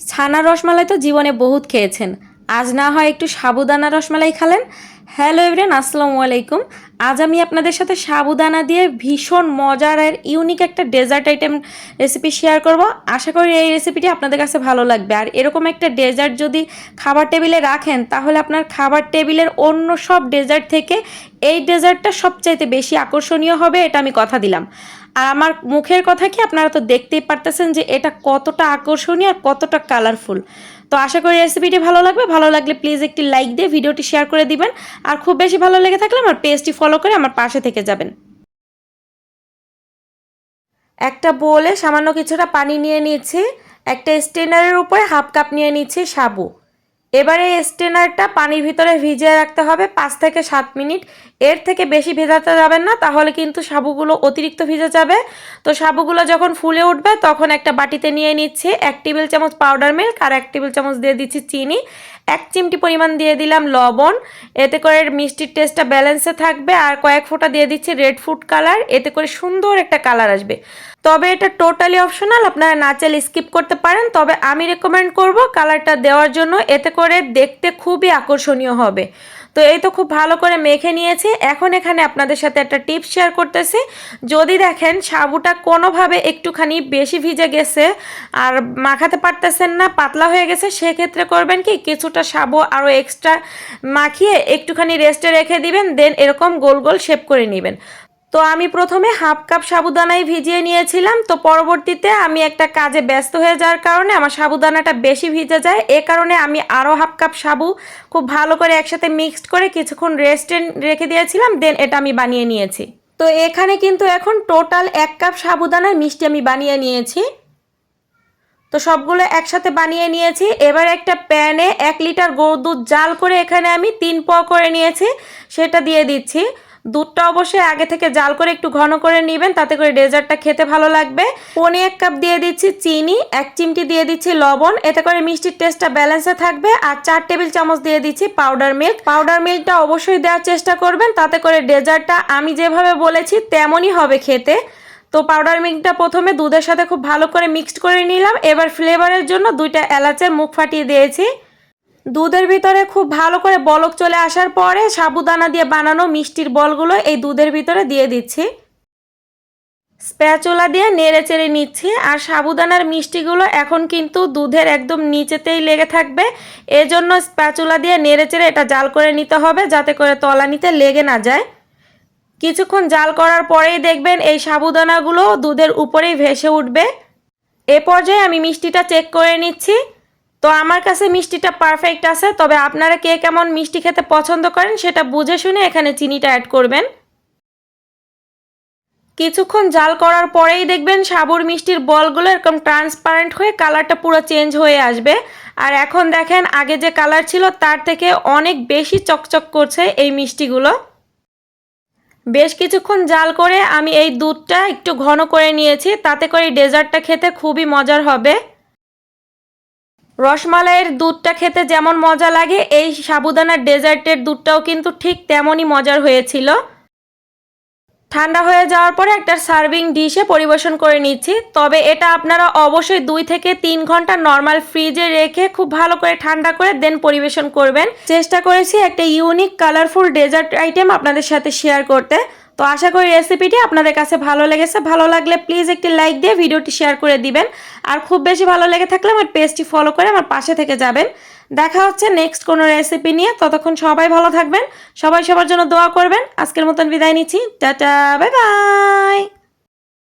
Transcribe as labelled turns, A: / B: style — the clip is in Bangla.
A: ছানা রসমালাই তো জীবনে বহুত খেয়েছেন। আজ না হয় একটু সাবুদানা রসমালাই খালেন। হ্যালো এভরিয়ান আসসালামু আলাইকুম। আজ আমি আপনাদের সাথে সাবুদানা দিয়ে ভীষণ মজার আর ইউনিক একটা ডেজার্ট আইটেম রেসিপি শেয়ার করব। আশা করি এই রেসিপিটি আপনাদের কাছে ভালো লাগবে। আর এরকম একটা ডেজার্ট যদি খাবার টেবিলে রাখেন, তাহলে আপনার খাবার টেবিলের অন্য সব ডেজার্ট থেকে এই ডেজার্টটা সবচাইতে বেশি আকর্ষণীয় হবে, এটা আমি কথা দিলাম। আর আমার মুখের কথা কি আপনারা তো দেখতেই পারতেছেন যে এটা কতটা আকর্ষণীয় আর কতটা কালারফুল তো আশা করি রেসিপিটি ভালো লাগবে। ভালো লাগলে প্লিজ একটি লাইক দিয়ে ভিডিওটি শেয়ার করে দিবেন। আর খুব বেশি ভালো লেগে থাকলে আমার পেজটি ফলো করে আমার পাশে থেকে যাবেন। একটা বোলে সামান্য কিছুটা পানি নিয়ে নিচ্ছি একটা স্টেনারের উপরে হাফ কাপ নিয়ে নিচ্ছি সাবু। এবারে স্টেনারটা পানির ভিতরে ভিজিয়ে রাখতে হবে পাঁচ থেকে সাত মিনিট। এর থেকে বেশি ভেজাতে যাবেন না, তাহলে কিন্তু সাবুগুলো অতিরিক্ত ভিজে যাবে। তো সাবুগুলো যখন ফুলে উঠবে, তখন একটা বাটিতে নিয়ে নিচ্ছি এক টেবিল চামচ পাউডার মিল্ক আর এক টেবিল চামচ দিয়ে দিচ্ছি চিনি। এক চিমটি পরিমাণ দিয়ে দিলাম লবণ। এতে করে মিষ্টির টেস্টটা ব্যালেন্সে থাকবে। আর কয়েক ফোঁটা দিয়ে দিচ্ছি রেড ফুড কালার এতে করে সুন্দর একটা কালার আসবে। তবে এটা টোটালি অপশনাল আপনারা না চাইলে স্কিপ করতে পারেন। তবে আমি রেকমেন্ড করব কালারটা দেওয়ার জন্য, এতে করে দেখতে খুবই আকর্ষণীয় হবে। তো এই তো খুব ভালো করে মেখে নিয়েছি। এখন এখানে আপনাদের সাথে একটা টিপস শেয়ার করতেছি। যদি দেখেন সাবুটা কোনোভাবে একটুখানি বেশি ভিজে গেছে আর মাখাতে পারতেছেন না, পাতলা হয়ে গেছে, সেক্ষেত্রে করবেন কি, কিছুটা সাবু আরও এক্সট্রা মাখিয়ে একটুখানি রেস্টে রেখে দিবেন দেন এরকম গোল গোল শেপ করে নেবেন। তো আমি প্রথমে হাফ কাপ সাবুদানাই ভিজিয়ে নিয়েছিলাম। তো পরবর্তীতে আমি একটা কাজে ব্যস্ত হয়ে যাওয়ার কারণে আমার সাবুদানাটা বেশি ভিজে যায়। এ কারণে আমি আরও হাফ কাপ সাবু খুব ভালো করে একসাথে মিক্সড করে কিছুক্ষণ রেস্টে রেখে দিয়েছিলাম, দেন এটা আমি বানিয়ে নিয়েছি। তো এখানে কিন্তু এখন টোটাল এক কাপ সাবুদানার মিষ্টি আমি বানিয়ে নিয়েছি। তো সবগুলো একসাথে বানিয়ে নিয়েছি। এবার একটা প্যানে এক লিটার গরুর দুধ জাল করে এখানে আমি তিন প করে নিয়েছি। সেটা দিয়ে দিচ্ছি। দুধটা অবশ্যই আগে থেকে জাল করে একটু ঘন করে নেবেন, তাতে করে ডেজার্টটা খেতে ভালো লাগবে। পনে এক কাপ দিয়ে দিচ্ছি চিনি, এক চিমটি দিয়ে দিচ্ছি লবণ, এতে করে মিষ্টির টেস্টটা ব্যালেন্সে থাকবে। আর চার টেবিল চামচ দিয়ে দিচ্ছি পাউডার মিল্ক পাউডার মিল্কটা অবশ্যই দেওয়ার চেষ্টা করবেন, তাতে করে ডেজার্টটা আমি যেভাবে বলেছি তেমনই হবে খেতে। তো পাউডার মিল্কটা প্রথমে দুধের সাথে খুব ভালো করে মিক্সড করে নিলাম। এবার ফ্লেভারের জন্য দুইটা এলাচের মুখ ফাটিয়ে দিয়েছি। দুধের ভিতরে খুব ভালো করে বলক চলে আসার পরে সাবুদানা দিয়ে বানানো মিষ্টির বলগুলো এই দুধের ভিতরে দিয়ে দিচ্ছি। স্প্যাচুলা দিয়ে নেড়ে চেড়ে নিচ্ছি আর সাবুদানার মিষ্টিগুলো এখন কিন্তু দুধের একদম নিচেতেই লেগে থাকবে। এজন্য স্প্যাচুলা দিয়ে নেড়ে চেড়ে এটা জাল করে নিতে হবে যাতে করে তলানিতে লেগে না যায়। কিছুক্ষণ জাল করার পরেই দেখবেন এই সাবুদানাগুলো দুধের উপরেই ভেসে উঠবে। এ পর্যায়ে আমি মিষ্টিটা চেক করে নিচ্ছি। তো আমার কাছে মিষ্টিটা পারফেক্ট আছে, তবে আপনারা কে কেমন মিষ্টি খেতে পছন্দ করেন সেটা বুঝে শুনে এখানে চিনিটা অ্যাড করবেন। কিছুক্ষণ জাল করার পরেই দেখবেন সাবুর মিষ্টির বলগুলো এরকম ট্রান্সপারেন্ট হয়ে কালারটা পুরো চেঞ্জ হয়ে আসবে। আর এখন দেখেন আগে যে কালার ছিল তার থেকে অনেক বেশি চকচক করছে এই মিষ্টিগুলো। বেশ কিছুক্ষণ জাল করে আমি এই দুধটা একটু ঘন করে নিয়েছি, তাতে করে ডেজার্টটা খেতে খুবই মজার হবে। রসমালাইয়ের দুধটা খেতে যেমন মজা লাগে, এই সাবুদানার ডেজার্টের দুধটাও কিন্তু ঠিক তেমনই মজার হয়েছিল। ঠান্ডা হয়ে যাওয়ার পরে একটা সার্ভিং ডিশে পরিবেশন করে নিচ্ছি। তবে এটা আপনারা অবশ্যই দুই থেকে তিন ঘণ্টা নর্মাল ফ্রিজে রেখে খুব ভালো করে ঠান্ডা করে দেন পরিবেশন করবেন। চেষ্টা করেছি একটা ইউনিক কালারফুল ডেজার্ট আইটেম আপনাদের সাথে শেয়ার করতে। তো আশা করি রেসিপিটি আপনাদের কাছে ভালো লেগেছে। ভালো লাগলে প্লিজ একটি লাইক দিয়ে ভিডিওটি শেয়ার করে দিবেন। আর খুব বেশি ভালো লেগে থাকলে আমার পেজটি ফলো করে আমার পাশে থেকে যাবেন। দেখা হচ্ছে নেক্সট কোনো রেসিপি নিয়ে। ততক্ষণ সবাই ভালো থাকবেন। সবাই সবার জন্য দোয়া করবেন। আজকের মতন বিদায় নিচ্ছি। Tata bye bye